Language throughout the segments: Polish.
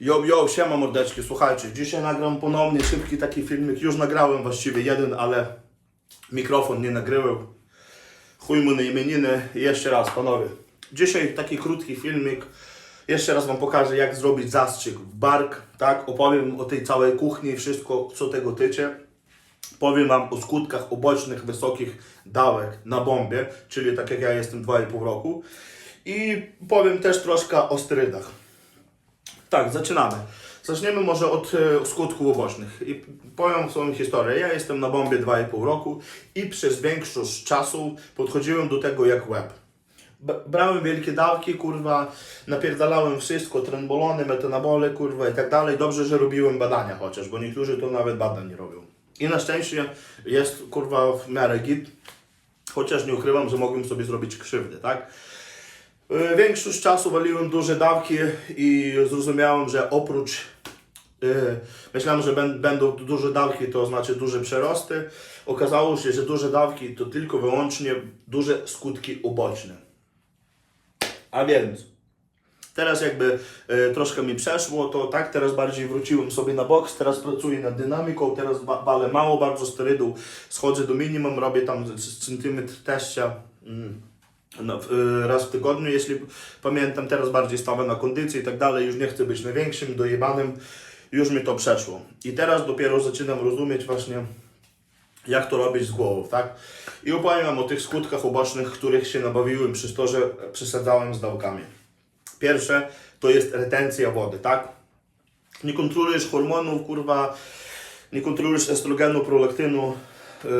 Yo, yo, siema mordeczki, słuchajcie, dzisiaj nagram ponownie szybki taki filmik, już nagrałem właściwie jeden, ale mikrofon nie nagrywał. Chuj mu na imieniny, jeszcze raz panowie. Dzisiaj taki krótki filmik, jeszcze raz wam pokażę jak zrobić zastrzyk w bark, tak, opowiem o tej całej kuchni, wszystko co tego tyczy. Powiem Wam o skutkach ubocznych wysokich dawek na bombie, czyli tak jak ja jestem 2,5 roku. I powiem też troszkę o sterydach. Tak, zaczynamy. Zaczniemy może od e, skutków ubocznych. I powiem swoją historię. Ja jestem na bombie 2,5 roku i przez większość czasu podchodziłem do tego jak łeb. Brałem wielkie dawki, kurwa, napierdalałem wszystko, trembolony, metanabole, kurwa i tak dalej. Dobrze, że robiłem badania chociaż, bo niektórzy to nawet badań nie robią. I na szczęście jest, kurwa, w miarę git, chociaż nie ukrywam, że mogłem sobie zrobić krzywdę, tak? E, Większość czasu waliłem duże dawki i zrozumiałem, że oprócz e, myślałem, że będą duże dawki, to znaczy duże przerosty. Okazało się, że duże dawki to tylko wyłącznie duże skutki uboczne. A więc teraz jakby e, troszkę mi przeszło, to tak, teraz bardziej wróciłem sobie na boks, teraz pracuję nad dynamiką, teraz balę mało bardzo sterydów, schodzę do minimum, robię tam centymetr teścia. Mm no, y, raz w tygodniu, jeśli pamiętam, teraz bardziej stawiam na kondycję i tak dalej, już nie chcę być największym, dojebanym, już mi to przeszło. I teraz dopiero zaczynam rozumieć właśnie, jak to robić z głową, tak? I opowiem o tych skutkach ubocznych, których się nabawiłem przez to, że przesadzałem z dawkami. Pierwsze to jest retencja wody, tak? Nie kontrolujesz hormonów, kurwa, nie kontrolujesz estrogenu, prolaktynu, yy,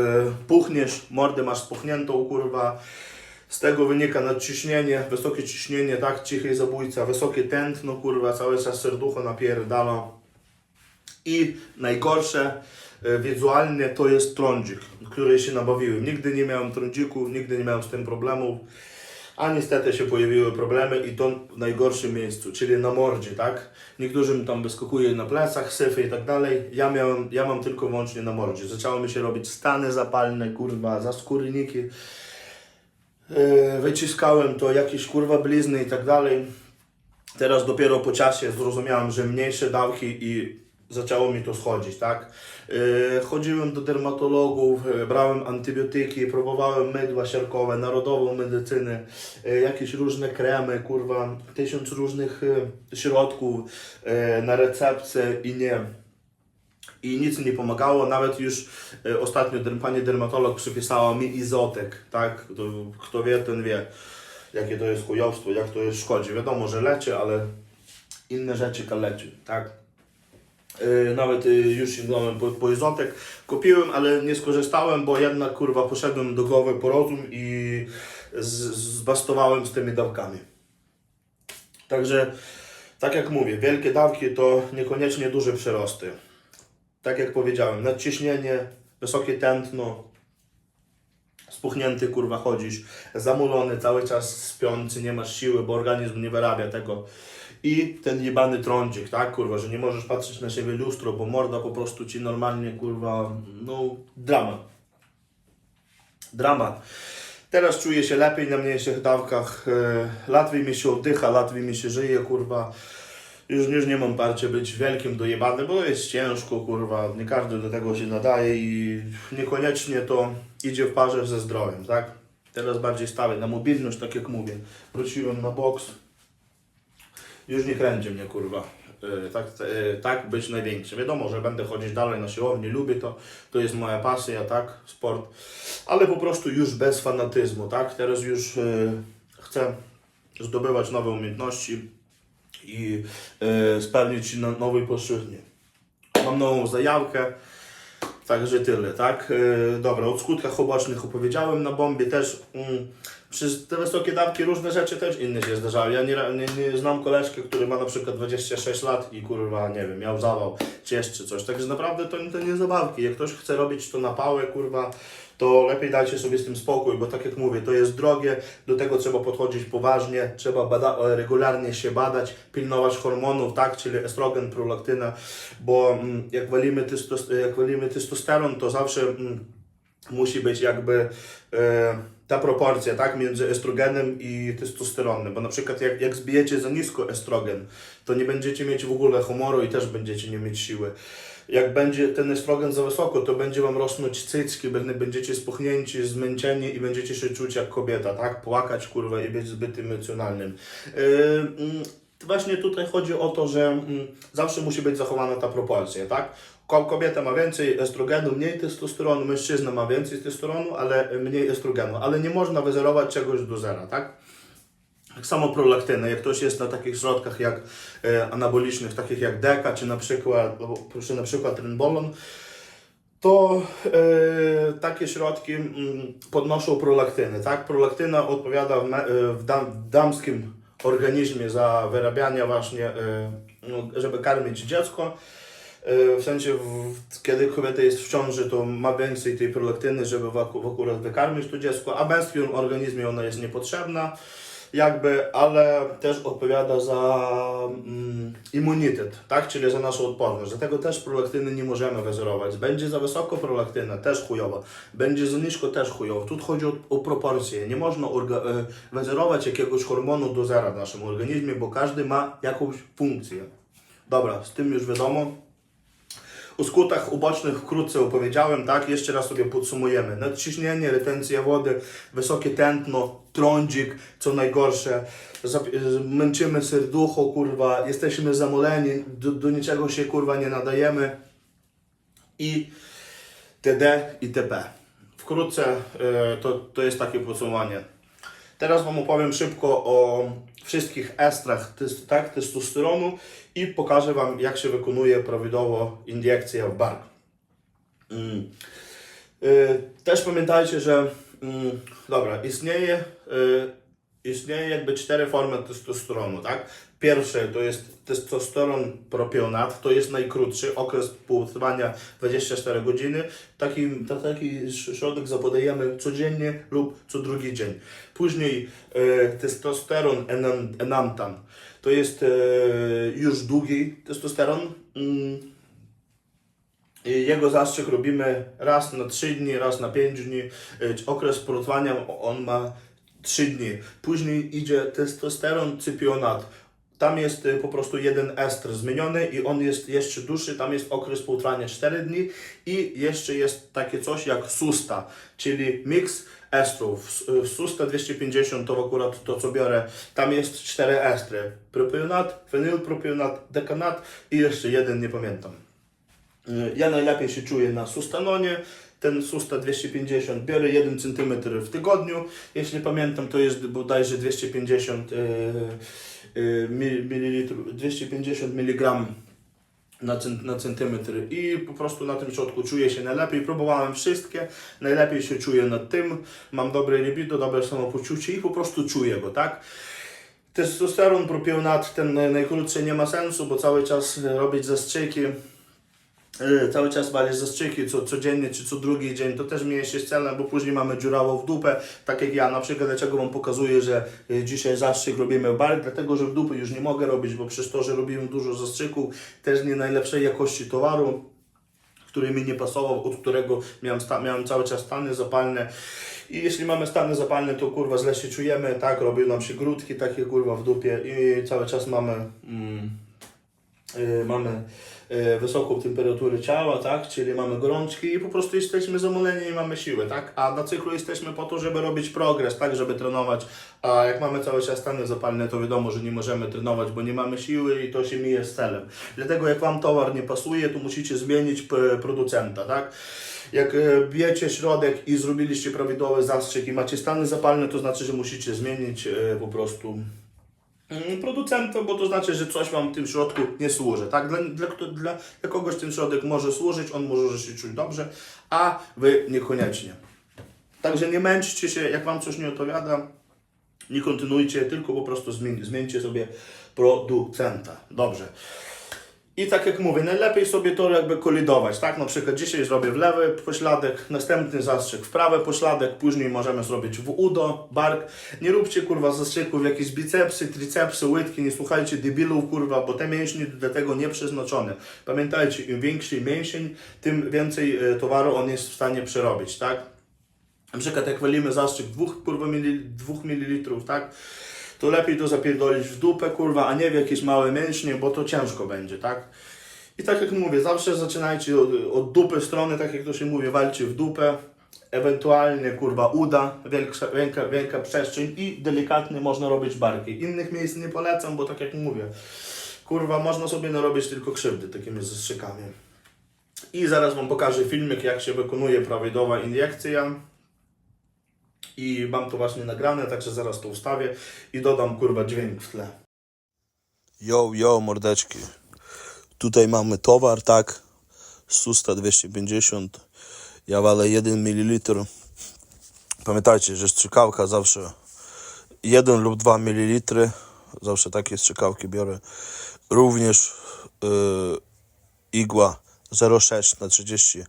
puchniesz, mordę masz spuchniętą, kurwa, z tego wynika nadciśnienie, wysokie ciśnienie, tak, cichy zabójca, wysokie tętno, kurwa, cały czas serducho napierdala. I najgorsze e, wizualnie to jest trądzik, który się nabawiłem. Nigdy nie miałem trądziku, nigdy nie miałem z tym problemów, a niestety się pojawiły problemy i to w najgorszym miejscu, czyli na mordzie, tak? Niektórym tam wyskakuje na plecach, syfy i tak dalej. Ja, miałem, ja mam tylko wyłącznie na mordzie. Zaczęły mi się robić stany zapalne, kurwa, zaskórniki. Yy, wyciskałem to, jakieś kurwa blizny i tak dalej. Teraz dopiero po czasie zrozumiałem, że mniejsze dawki i zaczęło mi to schodzić, tak? Yy, chodziłem do dermatologów, yy, brałem antybiotyki, próbowałem mydła siarkowe, narodową medycynę, jakieś różne kremy, kurwa, tysiąc różnych środków na recepcję i nie i nic nie pomagało. Nawet już e, ostatnio pani dermatolog przypisała mi izotek, tak? To, kto wie, ten wie, jakie to jest chujowstwo, jak to jest szkodzi. Wiadomo, że leczy, ale inne rzeczy kaleczy, tak? E, Nawet e, już sięgnąłem po, po izotek. Kupiłem, ale nie skorzystałem, bo jednak kurwa poszedłem do głowy po rozum i zbastowałem z tymi dawkami. Także, tak jak mówię, wielkie dawki to niekoniecznie duże przyrosty tak jak powiedziałem, nadciśnienie, wysokie tętno, spuchnięty kurwa chodzisz, zamulony, cały czas śpiący, nie masz siły, bo organizm nie wyrabia tego. I ten jebany trądzik, tak kurwa, że nie możesz patrzeć na siebie lustro, bo morda po prostu ci normalnie kurwa, no dramat. Dramat. Teraz czuję się lepiej na mniejszych dawkach, e, łatwiej mi się oddycha, łatwiej mi się żyje, kurwa. Już, już nie mam parcia być wielkim dojebanym, bo jest ciężko, kurwa, nie każdy do tego się nadaje i niekoniecznie to idzie w parze ze zdrowiem, tak? Teraz bardziej stawię na mobilność, tak jak mówię. Wróciłem na boks. Już nie kręci mnie, kurwa. E, Tak, e, tak być największym. Wiadomo, że będę chodzić dalej na siłownię, lubię to, to jest moja pasja, tak, sport, ale po prostu już bez fanatyzmu, tak? Teraz już e, chcę zdobywać nowe umiejętności, i e, spełnić na nowej płaszczyźnie. Mam nową zajawkę, także tyle, tak? E, dobra, o skutkach ubocznych opowiedziałem na bombie też. Mm, przez te wysokie dawki różne rzeczy też inne się zdarzały. Ja nie, nie, nie znam koleżkę, który ma na przykład 26 lat i kurwa, nie wiem, miał zawał czy jeszcze coś. Także naprawdę to, to nie zabawki. Jak ktoś chce robić to na pałę, kurwa, to lepiej dajcie sobie z tym spokój, bo tak jak mówię, to jest drogie, do tego trzeba podchodzić poważnie, trzeba bada- e, regularnie się badać, pilnować hormonów, tak, czyli estrogen, prolaktyna, bo mm, jak walimy, tystos- jak walimy testosteron, to zawsze mm, musi być jakby e, ta proporcja, tak, między estrogenem i testosteronem, bo na przykład jak, jak zbijecie za nisko estrogen, to nie będziecie mieć w ogóle humoru i też będziecie nie mieć siły. Jak będzie ten estrogen za wysoko, to będzie Wam rosnąć cycki, będziecie spuchnięci, zmęczeni i będziecie się czuć jak kobieta, tak, płakać, kurwa, i być zbyt emocjonalnym. Yy, mm, Właśnie tutaj chodzi o to, że mm, zawsze musi być zachowana ta proporcja, tak? Ko- Kobieta ma więcej estrogenu, mniej testosteronu, mężczyzna ma więcej testosteronu, ale mniej estrogenu, ale nie można wyzerować czegoś do zera, tak? Tak samo prolaktyny, jak ktoś jest na takich środkach jak e, anabolicznych, takich jak deka, czy na przykład, proszę, na przykład trenbolon, to e, takie środki mm, podnoszą prolaktyny, tak? Prolaktyna odpowiada w, me, e, w, dam, w damskim organizmie za wyrabianie właśnie, e, no, żeby karmić dziecko. E, W sensie, w, kiedy kobieta jest w ciąży, to ma więcej tej prolaktyny, żeby wokół, akurat wykarmić to dziecko, a w męskim organizmie ona jest niepotrzebna, jakby, ale też odpowiada za mm, immunitet, tak, czyli za naszą odporność. Dlatego też prolaktyny nie możemy wyzerować. Będzie za wysoko prolaktyna, też chujowa. Będzie za nisko, też chujowo. Tu chodzi o, o proporcje. Nie można wyzerować jakiegoś hormonu do zera w naszym organizmie, bo każdy ma jakąś funkcję. Dobra, z tym już wiadomo. O skutkach ubocznych wkrótce opowiedziałem, tak? Jeszcze raz sobie podsumujemy. Nadciśnienie, retencja wody, wysokie tętno, trądzik, co najgorsze. Męczymy serducho, kurwa, jesteśmy zamoleni, do, do niczego się, kurwa, nie nadajemy. I TD i TP. Wkrótce e, to, to jest takie podsumowanie. Teraz Wam opowiem szybko o wszystkich estrach tak, testosteronu i pokażę Wam, jak się wykonuje prawidłowo injekcja w bark. Mm. Y, Też pamiętajcie, że mm, dobra, istnieje, y, istnieje jakby cztery formy testosteronu, tak? Pierwsze to jest testosteron propionat, to jest najkrótszy okres poużywania 24 godziny. Taki, ta, taki środek zapodajemy codziennie lub co drugi dzień. Później y, testosteron enam, enamtan, to jest y, już długi testosteron. Mm, Jego zastrzyk robimy raz na 3 dni, raz na 5 dni. Y, Okres porodzenia on ma 3 dni. Później idzie testosteron cypionat. Tam jest y, po prostu jeden ester zmieniony i on jest jeszcze dłuższy. Tam jest okres poutrania 4 dni. I jeszcze jest takie coś jak susta, czyli miks estrów. W- W susta 250 to akurat to co biorę. Tam jest 4 estry. Propionat, fenylpropionat, dekanat i jeszcze jeden, nie pamiętam. Y, Ja najlepiej się czuję na sustanonie. Ten susta 250 biorę 1 cm w tygodniu. Jeśli pamiętam, to jest bodajże 250 y, y, mil- mililitrów, 250 mg na, cen- na centymetr i po prostu na tym środku czuję się najlepiej. Próbowałem wszystkie, najlepiej się czuję nad tym. Mam dobre libido, dobre samopoczucie i po prostu czuję go, tak? Testosteron, propionat, ten naj- najkrótszy nie ma sensu, bo cały czas robić zastrzyki cały czas walisz zastrzyki co, codziennie czy co drugi dzień, to też mnie się celem, bo później mamy dziurawo w dupę, tak jak ja na przykład, dlaczego Wam pokazuję, że y, dzisiaj zastrzyk robimy w bark, dlatego, że w dupy już nie mogę robić, bo przez to, że robiłem dużo zastrzyków, też nie najlepszej jakości towaru, który mi nie pasował, od którego miałem, miałem cały czas stany zapalne. I jeśli mamy stany zapalne, to kurwa źle się czujemy, tak, robią nam się grudki takie kurwa w dupie i cały czas mamy, mm, y, mamy y, wysoką temperaturę ciała, tak, czyli mamy gorączki i po prostu jesteśmy zamoleni i mamy siłę, tak, a na cyklu jesteśmy po to, żeby robić progres, tak, żeby trenować, a jak mamy cały czas stany zapalne, to wiadomo, że nie możemy trenować, bo nie mamy siły i to się mija z celem. Dlatego jak Wam towar nie pasuje, to musicie zmienić p- producenta, tak. Jak e, bijecie środek i zrobiliście prawidłowy zastrzyk i macie stany zapalne, to znaczy, że musicie zmienić e, po prostu mm, producenta, bo to znaczy, że coś Wam w tym środku nie służy. Tak? Dla, dla, dla, dla kogoś ten środek może służyć, on może się czuć dobrze, a Wy niekoniecznie. Także nie męczcie się, jak Wam coś nie odpowiada, nie kontynuujcie, tylko po prostu zmień, zmieńcie sobie producenta. Dobrze. I tak jak mówię, najlepiej sobie to jakby kolidować, tak? Na przykład dzisiaj zrobię w lewy pośladek, następny zastrzyk w prawy pośladek, później możemy zrobić w udo, bark. Nie róbcie kurwa zastrzyków jakieś bicepsy, tricepsy, łydki, nie słuchajcie debilów kurwa, bo te mięśnie do tego nie przeznaczone. Pamiętajcie, im większy mięsień, tym więcej e, towaru on jest w stanie przerobić, tak? na przykład jak walimy zastrzyk 2 kurwa mili, 2 ml, tak? To lepiej to zapierdolić w dupę, kurwa, a nie w jakieś małe mięśnie, bo to ciężko będzie, tak? I tak jak mówię, zawsze zaczynajcie od, od dupy strony, tak jak to się mówi, walcie w dupę, ewentualnie kurwa uda, wielka, wielka, wielka przestrzeń i delikatnie można robić barki. Innych miejsc nie polecam, bo tak jak mówię, kurwa można sobie narobić tylko krzywdy takimi zastrzykami. I zaraz Wam pokażę filmik, jak się wykonuje prawidłowa iniekcja. I mam to właśnie nagrane, także zaraz to ustawię i dodam kurwa dźwięk w tle. Yo, yo, mordeczki. Tutaj mamy towar, tak? Susta 250. Ja walę 1 ml. Pamiętajcie, że strzykawka zawsze 1 lub 2 ml. Zawsze takie strzykawki biorę. Również yy, igła 0,6 na 30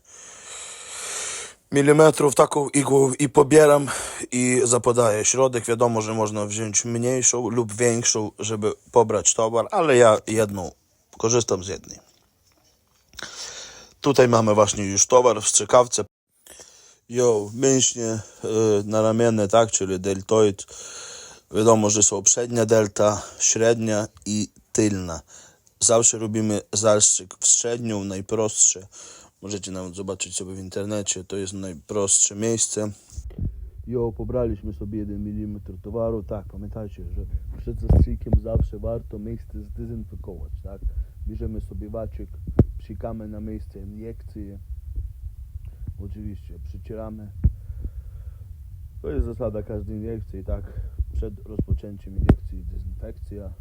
milimetrów taką igłą i pobieram i zapadaję środek. Wiadomo, że można wziąć mniejszą lub większą, żeby pobrać towar, ale ja jedną korzystam z jednej. Tutaj mamy właśnie już towar w strzykawce. Jo, mięśnie y, naramienne, tak, czyli deltoid. Wiadomo, że są przednia delta, średnia i tylna. Zawsze robimy zastrzyk w średnią, najprostsze. Możecie nawet zobaczyć sobie w internecie, to jest najprostsze miejsce. Jo, pobraliśmy sobie 1 mm towaru. Tak, pamiętajcie, że przed zastrzykiem zawsze warto miejsce zdezynfekować, tak? Bierzemy sobie waciek, psikamy na miejsce iniekcję. Oczywiście przycieramy. To jest zasada każdej iniekcji, tak? Przed rozpoczęciem iniekcji dezynfekcja.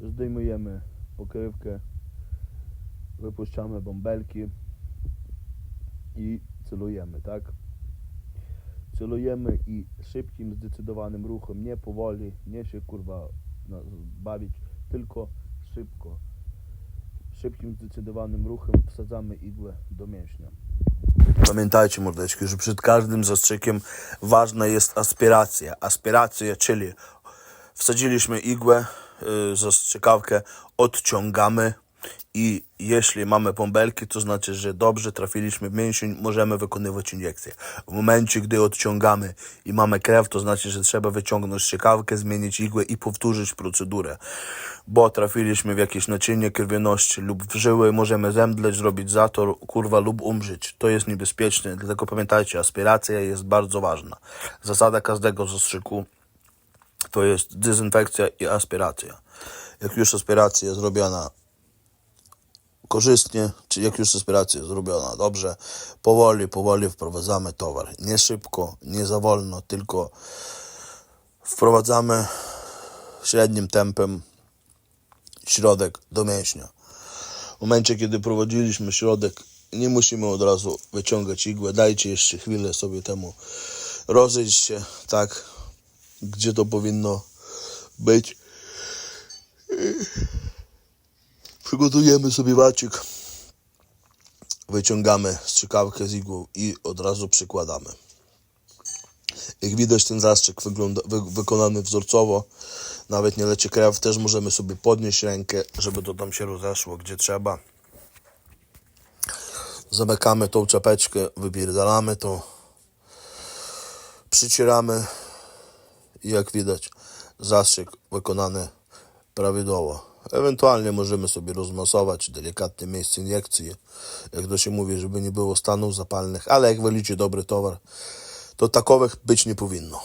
Zdejmujemy pokrywkę, wypuszczamy bąbelki i celujemy, tak? Celujemy i szybkim, zdecydowanym ruchem, nie powoli, nie się kurwa bawić, tylko szybko. Szybkim, zdecydowanym ruchem wsadzamy igłę do mięśnia. Pamiętajcie, mordeczki, że przed każdym zastrzykiem ważna jest aspiracja. Aspiracja, czyli wsadziliśmy igłę, y, zastrzykawkę, odciągamy i jeśli mamy bąbelki, to znaczy, że dobrze trafiliśmy w mięsień, możemy wykonywać iniekcję. W momencie, gdy odciągamy i mamy krew, to znaczy, że trzeba wyciągnąć strzykawkę, zmienić igłę i powtórzyć procedurę. Bo trafiliśmy w jakieś naczynie krwioności lub w żyły, możemy zemdleć, zrobić zator, kurwa, lub umrzeć. To jest niebezpieczne, dlatego pamiętajcie, aspiracja jest bardzo ważna. Zasada każdego zastrzyku to jest dezynfekcja i aspiracja. Jak już aspiracja jest zrobiona korzystnie, czy jak już aspiracja jest zrobiona dobrze, powoli, powoli wprowadzamy towar. Nie szybko, nie za wolno, tylko wprowadzamy średnim tempem środek do mięśnia. W momencie, kiedy prowadziliśmy środek, nie musimy od razu wyciągać igłę, dajcie jeszcze chwilę sobie temu rozejść się, tak, gdzie to powinno być. Przygotujemy sobie wacik, wyciągamy strzykawkę z igłą i od razu przykładamy. Jak widać ten zastrzyk wygląda, wy, wykonany wzorcowo, nawet nie leci krew, też możemy sobie podnieść rękę, żeby to tam się rozeszło gdzie trzeba. Zamykamy tą czapeczkę, wypierdalamy to, przycieramy i jak widać zastrzyk wykonany prawidłowo. Ewentualnie możemy sobie rozmasować delikatne miejsce iniekcji, jak to się mówi, żeby nie było stanów zapalnych, ale jak wolicie dobry towar, to takowych być nie powinno.